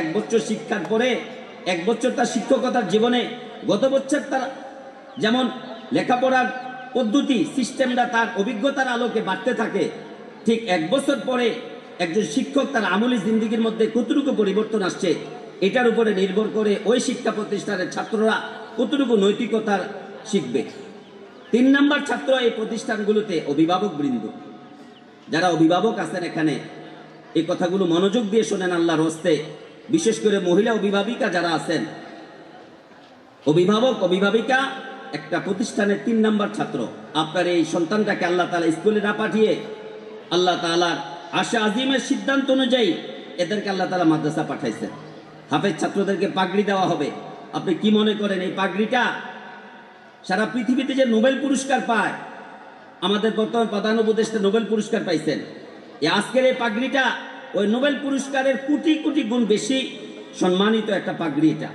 এক বছর শিক্ষার পরে, এক বছর তার শিক্ষকতার জীবনে গত বছর তার যেমন লেখাপড়ার পদ্ধতি, সিস্টেমটা, তার অভিজ্ঞতার আলোকে বাড়তে থাকে, ঠিক এক বছর পরে একজন শিক্ষক তার আমলি জিন্দিগির মধ্যে কতটুকু পরিবর্তন আসছে, এটার উপরে নির্ভর করে ওই শিক্ষা প্রতিষ্ঠানের ছাত্ররা কতটুকু নৈতিকতার শিখবে। তিন নাম্বার ছাত্র এই প্রতিষ্ঠানগুলোতে অভিভাবক বৃন্দ। যারা অভিভাবক আছেন এখানে, এই কথাগুলো মনোযোগ দিয়ে শোনেন আল্লাহর হস্তে। বিশেষ করে মহিলা অভিভাবিকা যারা আছেন, অভিভাবক, অভিভাবিকা, একটা প্রতিষ্ঠানের তিন নাম্বার ছাত্র। আপনার এই সন্তানটাকে আল্লাহ তালা স্কুলে না পাঠিয়ে আল্লাহ তালার আশা আজিমের সিদ্ধান্ত অনুযায়ী এদেরকে আল্লাহ তালা মাদ্রাসা পাঠাইছেন। হাফেজ ছাত্রদেরকে পাগড়ি দেওয়া হবে। আপনি কি মনে করেন এই পাগড়িটা? সারা পৃথিবীতে যে নোবেল পুরস্কার পায়, আমাদের বর্তমান প্রধান উপদেষ্টা নোবেল পুরস্কার পাইছেন। এই আজকের এই পাগড়িটা ওই নোবেল পুরস্কারের কোটি কোটি গুণ বেশি সম্মানিত একটা পাগড়ি এটা।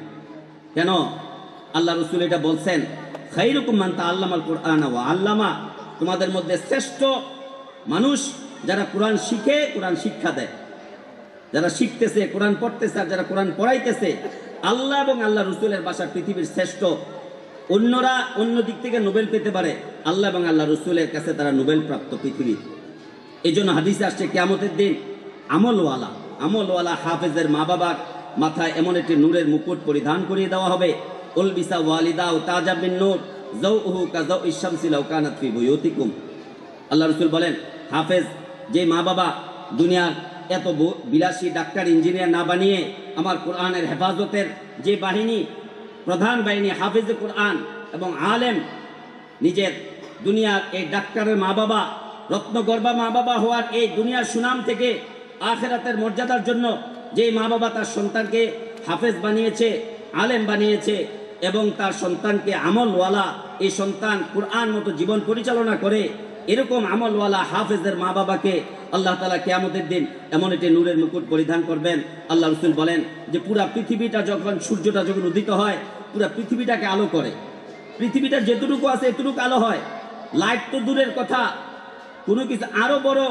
কেন? আল্লাহ রসুল এটা বলছেন খাইরুকুম মান্তা আল্লামাল কোরআন ও আল্লামা। তোমাদের মধ্যে শ্রেষ্ঠ মানুষ যারা কোরআন শিখে, কোরআন শিক্ষা দেয়। যারা শিখতেছে, কোরআন পড়তেছে আর যারা কোরআন পড়াইতেছে, আল্লাহ এবং আল্লাহ রসুলের বাসা পৃথিবীর শ্রেষ্ঠ। অন্যরা অন্য দিক থেকে নোবেল পেতে পারে, আল্লাহ এবং আল্লাহ রসুলের কাছে তারা নোবেল প্রাপ্ত পৃথিবী। এই জন্য হাদিসে আসছে, কেয়ামতের দিন আমলওয়ালা আমলওয়ালা হাফেজের মা বাবার মাথায় এমন একটি নূরের মুকুট পরিধান করিয়ে দেওয়া হবে। উলবিসা ওয়ালিদা ও তাজা বিন নূর জৌ উহু কাজাউ ইসামসিল কানাত ফি বুয়ুতিকুম। আল্লাহ রসুল বলেন, হাফেজ, যে মা বাবা দুনিয়ার এত বিলাসী ডাক্তার, ইঞ্জিনিয়ার না বানিয়ে আমার কোরআনের হেফাজতের যে বাহিনী, প্রধান বাহিনী হাফেজ কোরআন এবং আলেম, নিজের দুনিয়ার এই ডাক্তারের মা বাবা রত্নগর্বা মা বাবা হওয়ার এই দুনিয়ার সুনাম থেকে আখেরাতের মর্যাদার জন্য যে মা বাবা তার সন্তানকে হাফেজ বানিয়েছে, আলেম বানিয়েছে এবং তার সন্তানকে আমলওয়ালা এই সন্তান কোরআন মতো জীবন পরিচালনা করে, এরকম আমলওয়ালা হাফেজের মা বাবাকে আল্লাহ তালা কেয়ামতের দিন এমন একটি নূরের মুকুট পরিধান করবেন। আল্লাহ রসুল বলেন যে পুরা পৃথিবীটা যখন, সূর্যটা যখন উদিত হয়, পুরা পৃথিবীটাকে আলো করে। পৃথিবীটা যেটুকু আছে এতটুকু আলো হয়। লাইট তো দূরের কথা, কোনো কিছু আরও বড়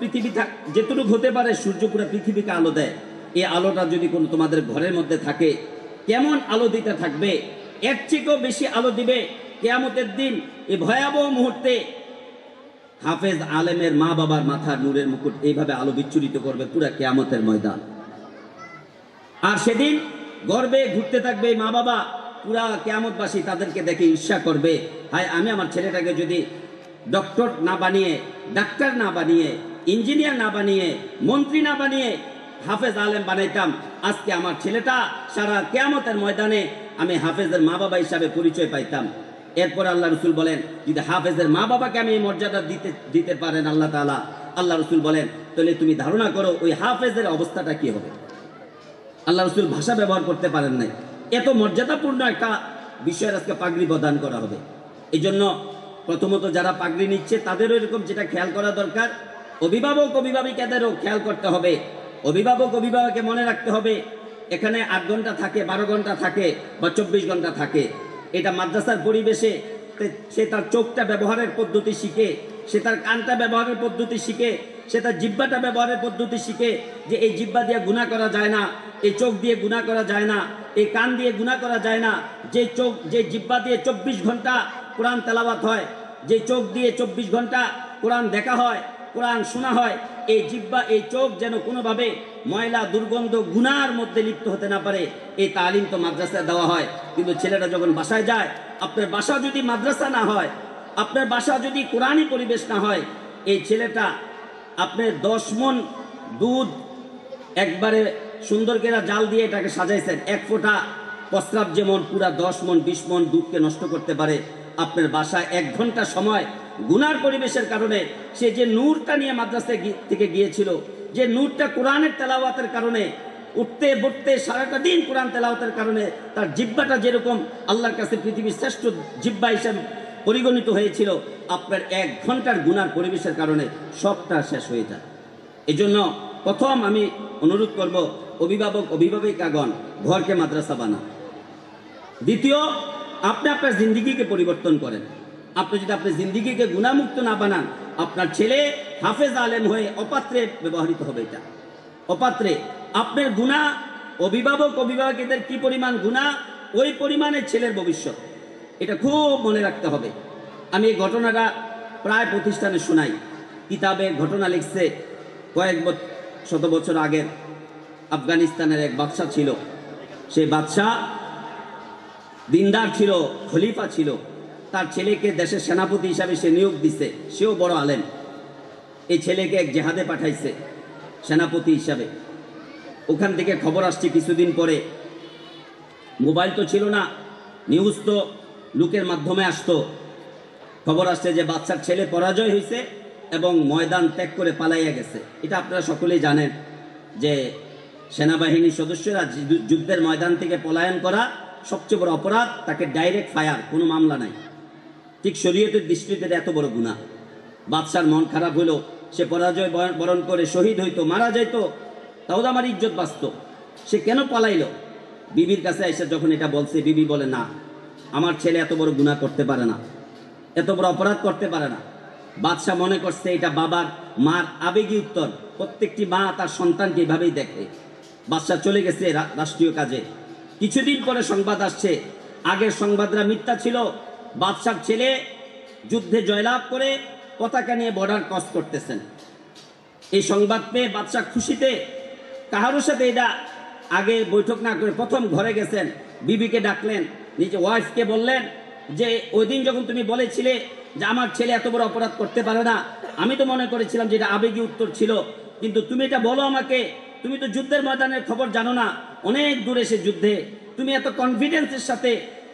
পৃথিবী থাক যেটুকু হতে পারে, সূর্য পুরো পৃথিবীকে আলো দেয়। এই আলোটা যদি কোনো তোমাদের ঘরের মধ্যে থাকে, কেমন আলো দিতে থাকবে? এর থেকেও বেশি আলো দিবে কেয়ামতের দিন, এই ভয়াবহ মুহূর্তে। হাফেজ আলেমের মা বাবার মাথার নূরের মুকুট এইভাবে আলো বিচ্ছুরিত করবে পুরা কেয়ামতের ময়দান। আর সেদিন গর্বে ঘুরতে থাকবে মা বাবা, পুরা কেয়ামতবাসী তাদেরকে দেখে ঈর্ষা করবে, হায়, আমি আমার ছেলেটাকে যদি ডক্টর না বানিয়ে, ডাক্তার না বানিয়ে ইঞ্জিনিয়ার না বানিয়ে, মন্ত্রী না বানিয়ে হাফেজ আলেম বানাইতাম। আজকে আমার ছেলেটা সারা কেয়ামতের ময়দানে আমি হাফেজের মা বাবা হিসাবে পরিচয় পাইতাম। এরপর আল্লাহ রসুল বলেন, যদি হাফেজের মা বাবাকে আমি এই মর্যাদা দিতে দিতে পারেন আল্লাহ তাআলা। আল্লাহ রসুল বলেন, তাহলে তুমি ধারণা করো ওই হাফেজের অবস্থাটা কি হবে? আল্লাহ রসুল ভাষা ব্যবহার করতে পারেন নাই। এত মর্যাদাপূর্ণ একটা বিষয়ের আজকে পাগড়ি প্রদান করা হবে। এই জন্য প্রথমত যারা পাগড়ি নিচ্ছে, তাদেরও এরকম যেটা খেয়াল করা দরকার অভিভাবক, অভিভাবিকাদেরও খেয়াল করতে হবে। অভিভাবক, অভিভাবককে মনে রাখতে হবে, এখানে আট ঘণ্টা থাকে, বারো ঘণ্টা থাকে বা চব্বিশ ঘণ্টা থাকে। এটা মাদ্রাসার পরিবেশে সে তার চোখটা ব্যবহারের পদ্ধতি শিখে, সে তার কানটা ব্যবহারের পদ্ধতি শিখে, সে তার জিব্বাটা ব্যবহারের পদ্ধতি শিখে যে এই জিব্বা দিয়ে গুণা করা যায় না, এই চোখ দিয়ে গুণা করা যায় না, এই কান দিয়ে গুণা করা যায় না, যে চোখ, যে জিব্বা দিয়ে চব্বিশ ঘণ্টা কোরআন তেলাওয়াত হয়, যে চোখ দিয়ে চব্বিশ ঘণ্টা কোরআন দেখা হয় কোরআন শোনা হয়, এই জিব্বা এই চোখ যেন কোনোভাবে ময়লা, দুর্গন্ধ গুনার মধ্যে লিপ্ত হতে না পারে, এই তালিম তো মাদ্রাসায় দেওয়া হয়। কিন্তু ছেলেটা যখন বাসায় যায়, আপনার বাসা যদি মাদ্রাসা না হয়, আপনার বাসা যদি কোরআনই পরিবেশ না হয়, এই ছেলেটা আপনার দশ মন দুধ একবারে সুন্দর করে জাল দিয়ে এটাকে সাজাইছেন। এক ফোঁটা প্রস্রাব যেমন পুরা দশ মন, বিশ মন দুধকে নষ্ট করতে পারে, আপনার বাসায় এক ঘণ্টা সময় গুনার পরিবেশের কারণে সে যে নূরটা নিয়ে মাদ্রাসায় থেকে গিয়েছিল, যে নূরটা কোরআনের তেলাওয়াতের কারণে, উঠতে, বসতে, সারাটা দিন কোরআন তেলাওয়াতের কারণে তার জিব্বাটা যেরকম আল্লাহর কাছে পৃথিবীর শ্রেষ্ঠ জিব্বা হিসেবে পরিগণিত হয়েছিল, আপনার এক ঘণ্টার গুনার পরিবেশের কারণে সবটা শেষ হয়ে যায়। এই জন্য প্রথম আমি অনুরোধ করব, অভিভাবক, অভিভাবিকাগণ, ঘরকে মাদ্রাসা বানা দ্বিতীয়, আপনি আপনার জিন্দিগিকে পরিবর্তন করেন। আপনি যদি আপনার জিন্দিগিকে গুণামুক্ত না বানান, আপনার ছেলে হাফেজ আলেম হয়ে অপাত্রে ব্যবহৃত হবে এটা। অপাত্রে। আপনার গুণা, অভিভাবক, অভিভাবকদের কি পরিমাণ গুণা, ওই পরিমাণের ছেলের ভবিষ্যৎ। এটা খুব মনে রাখতে হবে। আমি এই ঘটনাটা প্রায় প্রতিষ্ঠানে শোনাই। কিতাবে ঘটনা লিখছে, কয়েক শত বছর আগের আফগানিস্তানের এক বাদশা ছিল। সেই বাদশাহ দিনদার ছিল, খলিফা ছিল। তার ছেলেকে দেশের সেনাপতি হিসাবে সে নিয়োগ দিছে। সেও বড় আলেম। এই ছেলেকে এক জেহাদে পাঠাইছে সেনাপতি হিসাবে। ওখান থেকে খবর আসছে কিছুদিন পরে। মোবাইল তো ছিল না, নিউজ তো লোকের মাধ্যমে আসতো। খবর আসছে যে বাচ্চার ছেলে পরাজয় হয়েছে এবং ময়দান ত্যাগ করে পালাইয়া গেছে। এটা আপনারা সকলেই জানেন যে সেনাবাহিনীর সদস্যরা যুদ্ধের ময়দান থেকে পলায়ন করা সবচেয়ে বড় অপরাধ, তাকে ডাইরেক্ট ফায়ার কোনো মামলা নাই। ঠিক শরীয়তের দৃষ্টিতে এত বড় গুণা বাদশার মন খারাপ হইল, সে পরাজয় বরণ- করে শহীদ হইতো, মারা যাইত, তাও তো আমার ইজ্জত বাঁচত। সে কেন পালাইলো? বিবির কাছে এসে যখন এটা বলছে, বিবি বলে, না, আমার ছেলে এত বড় গুণা করতে পারে না, এত বড় অপরাধ করতে পারে না। বাদশাহ মনে করছে, এটা বাবার মার আবেগী উত্তর। প্রত্যেকটি মা তার সন্তানকে এভাবেই দেখে। বাদশাহ চলে গেছে রাষ্ট্রীয় কাজে। কিছুদিন পরে সংবাদ আসছে, আগের সংবাদরা মিথ্যা ছিল বাদশার ছেলে যুদ্ধে জয়লাভ করে পতাকা নিয়ে বর্ডার ক্রস করতেছেন। এই সংবাদ পেয়ে বাদশাহ খুশিতে কাহারোর সাথে এটা আগে বৈঠক না করে প্রথম ঘরে গেছেন, বিবিকে ডাকলেন নিজে ওয়াইফকে বললেন যে, ওই দিন যখন তুমি বলেছিলে যে আমার ছেলে এত বড় অপরাধ করতে পারে না, আমি তো মনে করেছিলাম যে এটা আবেগী উত্তর ছিল। কিন্তু তুমি এটা বলো আমাকে, তুমি তো যুদ্ধের ময়দানের খবর জানো না, অনেক দূরে সে যুদ্ধে। তুমি এত কনফিডেন্সের সাথে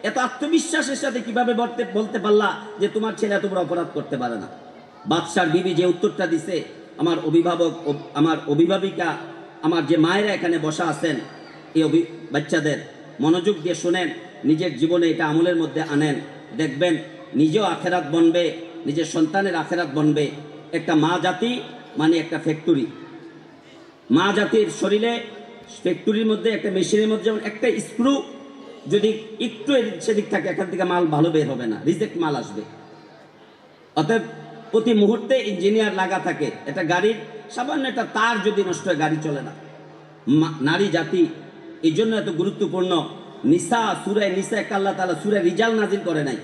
এত আত্মবিশ্বাসের সাথে কীভাবে বলতে বলতে পারলা যে তোমার ছেলে এত বড় অপরাধ করতে পারে না? বাদশার বিবি যে উত্তরটা দিছে, আমার অভিভাবক, আমার অভিভাবিকা, আমার যে মায়েরা এখানে বসা আছেন, এই অভি, বাচ্চাদের মনোযোগ দিয়ে শোনেন, নিজের জীবনে এটা আমলের মধ্যে আনেন। দেখবেন, নিজেও আখেরাত বনবে, নিজের সন্তানের আখেরাত বনবে। একটা মা জাতি মানে একটা ফ্যাক্টরি। মা জাতির শরীরে ফ্যাক্টরির মধ্যে, একটা মেশিনের মধ্যে যেমন একটা স্ক্রু যদি একটু সেদিক থাকে, এখান থেকে মাল ভালো বের হবে না। রিজেক্ট মাল আসবে। অতএব প্রতি মুহূর্তে ইঞ্জিনিয়ার লাগা থাকে। এটা গাড়ির সামান্য একটা তার যদি নষ্ট হয়, গাড়ি চলে না। নারী, জাতি, এই জন্য এত গুরুত্বপূর্ণ। নিসা, সুরায় নিসা একটা আল্লাহ তালা সুরা রিজাল নাজিল করে নাই।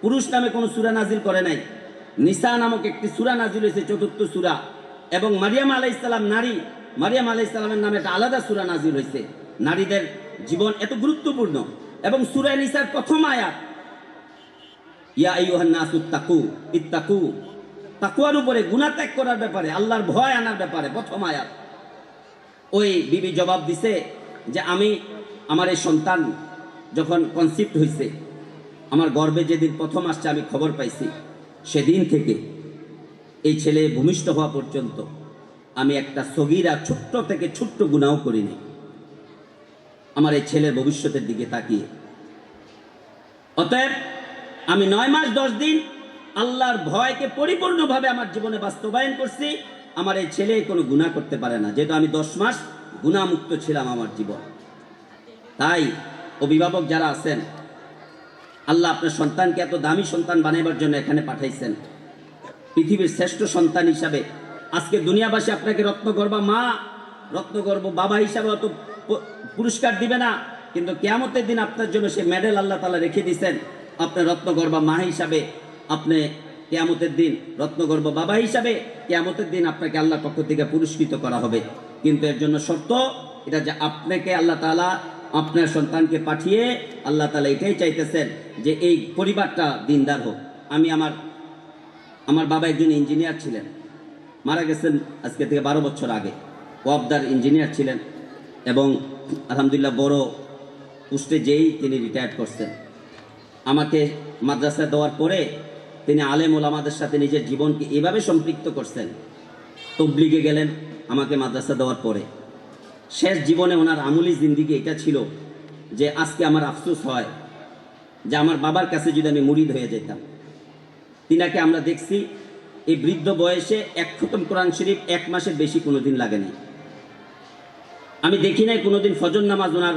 পুরুষ নামে কোনো সুরা নাজিল করে নাই। নিসা নামক একটি সুরা নাজিল হয়েছে, চতুর্থ সুরা। এবং মারিয়াম আলাই ইসলাম নারী মারিয়াম আলাই ইসলামের নামে একটা আলাদা সুরা নাজিল হয়েছে। নারীদের জীবন এত গুরুত্বপূর্ণ। এবং সুরায় নিসার প্রথম আয়াত, ইয়া তাকু ত্যাগ করার ব্যাপারে ভয় আনার ব্যাপারে প্রথম আয়াত। ওই বিবি জবাব দিছে যে, আমি আমার এই সন্তান যখন কনসিপ্ট আমার গর্বে যেদিন প্রথম আসছে আমি খবর পাইছি, সেদিন থেকে এই ছেলে ভূমিষ্ঠ হওয়া পর্যন্ত আমি একটা সগিরা ছোট্ট থেকে ছোট্ট গুণাও করিনি। আমার এই ছেলের ভবিষ্যতের দিকে তাকিয়ে। অতএব, আমি নয় মাস, দশ দিন আল্লাহর ভয়কে পরিপূর্ণভাবে আমার জীবনে বাস্তবায়ন করছি। আমার এই ছেলে কোনো গুণা করতে পারে না। যেহেতু আমি দশ মাস গুণামুক্ত ছিলাম আমার জীবন। তাই অভিভাবক যারা আছেন, আল্লাহ আপনার সন্তানকে এত দামি সন্তান বানাইবার জন্য এখানে পাঠাইছেন। পৃথিবীর শ্রেষ্ঠ সন্তান হিসাবে। আজকে দুনিয়াবাসী আপনাকে রত্নগর্বা মা রত্নগর্ব বাবা হিসাবে অত পুরস্কার দিবে না, কিন্তু কেয়ামতের দিন আপনার জন্য সে মেডেল আল্লাহ তালা রেখে দিয়েছেন। আপনার রত্নগর্বা মা হিসাবে আপনি কেয়ামতের দিন রত্নগর্ব বাবা হিসাবে কেয়ামতের দিন আপনাকে আল্লাহর পক্ষ থেকে পুরস্কৃত করা হবে। কিন্তু এর জন্য শর্ত, এটা যে আপনাকে আল্লাহ তালা আপনার সন্তানকে পাঠিয়ে আল্লাহ তালা এটাই চাইতেছেন যে এই পরিবারটা দিনদার হোক। আমি আমার আমার বাবা একজন ইঞ্জিনিয়ার ছিলেন, মারা গেছেন আজকে থেকে বারো বছর আগে। ওয়াবদার ইঞ্জিনিয়ার ছিলেন। এবং আলহামদুলিল্লাহ বড় পোস্টে যেই তিনি রিটায়ার করছেন। আমাকে মাদ্রাসায় দেওয়ার পরে তিনি আলেম ওলামাদের সাথে নিজের জীবনকে এভাবে সম্পৃক্ত করছেন, তবলিগে গেলেন আমাকে মাদ্রাসা দেওয়ার পরে। শেষ জীবনে ওনার আমলি জিন্দিগি এটা ছিল যে আজকে আমার আফসোস হয় যে আমার বাবার কাছে যদি আমি মুরিদ হয়ে যেতাম। তিনাকে আমরা দেখছি, এই বৃদ্ধ বয়সে এক খতম কোরআন শরীফ এক মাসের বেশি কোনো কোনোদিন লাগেনি। আমি দেখি নাই কোনোদিন ফজর নামাজ ওনার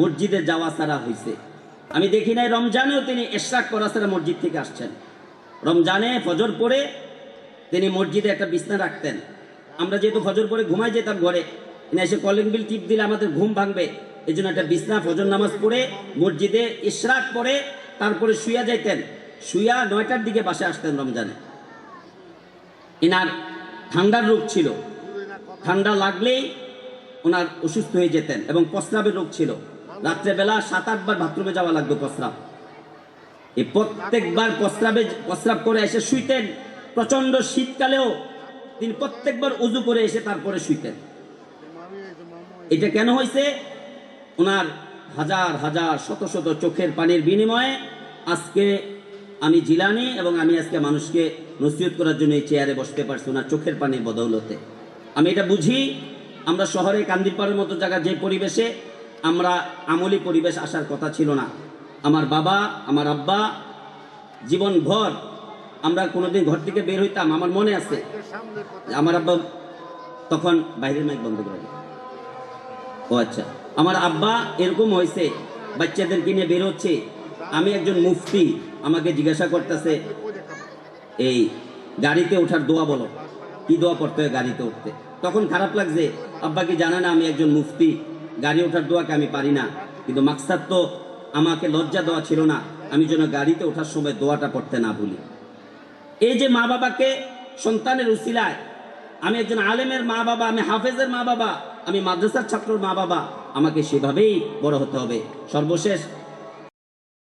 মসজিদে যাওয়া ছাড়া হয়েছে আমি দেখি নাই রমজানেও তিনি এশরাক করা ছাড়া মসজিদ থেকে আসছেন। রমজানে ফজর পরে তিনি মসজিদে একটা বিছনা রাখতেন। আমরা যেহেতু ফজর পরে ঘুমাই যেতাম ঘরে না এসে কলিং বিল টিপ দিলে আমাদের ঘুম ভাঙবে। এই জন্য একটা বিছনা, ফজর নামাজ পড়ে মসজিদে ইশরাক পড়ে, তারপরে শুয়া যাইতেন। শুয়া নয়টার দিকে বাসে আসতেন রমজানে। এনার ঠান্ডার রোগ ছিল। ঠান্ডা লাগলেই ওনার অসুস্থ হয়ে যেতেন এবং প্রস্রাবের রোগ ছিল। রাত্রেবেলা সাত আটবার বাথরুমে যাওয়া লাগতো প্রস্রাব। এই প্রত্যেকবার প্রস্রাবে প্রস্রাব করে এসে শুইতেন। প্রচণ্ড শীতকালেও তিনি প্রত্যেকবার উজু করে এসে তারপরে শুইতেন। এটা কেন হয়েছে ওনার হাজার হাজার, শত শত চোখের পানির বিনিময়ে আজকে আমি জিলানি এবং আমি আজকে মানুষকে নসিহত করার জন্য এই চেয়ারে বসতে পারছি, ওনার চোখের পানির বদৌলতে। আমি এটা বুঝি আমরা শহরে কান্দিরপাড়ের মতো জায়গা, যে পরিবেশে আমরা আমলি পরিবেশ আসার কথা ছিল না। আমার বাবা, আমার আব্বা জীবন জীবনভর আমরা কোনোদিন ঘর থেকে বের হইতাম, আমার মনে আছে। আমার আব্বা তখন বাইরের মাইক বন্ধ করে ও আচ্ছা। আমার আব্বা এরকম হয়েছে বাচ্চাদেরকে নিয়ে বের হচ্ছে। আমি একজন মুফতি, আমাকে জিজ্ঞাসা করতেছে, এই, গাড়িতে ওঠার দোয়া বলো। কি দোয়া পড়তে হয় গাড়িতে উঠতে? তখন খারাপ লাগছে আব্বা কি জানে না আমি একজন মুফতি? গাড়ি ওঠার দোয়াকে আমি পারি না। কিন্তু মাকসাদ তো আমাকে লজ্জা দেওয়া ছিল না। আমি যেন গাড়িতে ওঠার সময় দোয়াটা পড়তে না ভুলি। এই যে মা বাবাকে সন্তানের উসিলায়, আমি একজন আলেমের মা বাবা, আমি হাফেজের মা বাবা, আমি মাদ্রাসার ছাত্রর মা বাবা, আমাকে সেভাবেই বড় হতে হবে। সর্বশেষ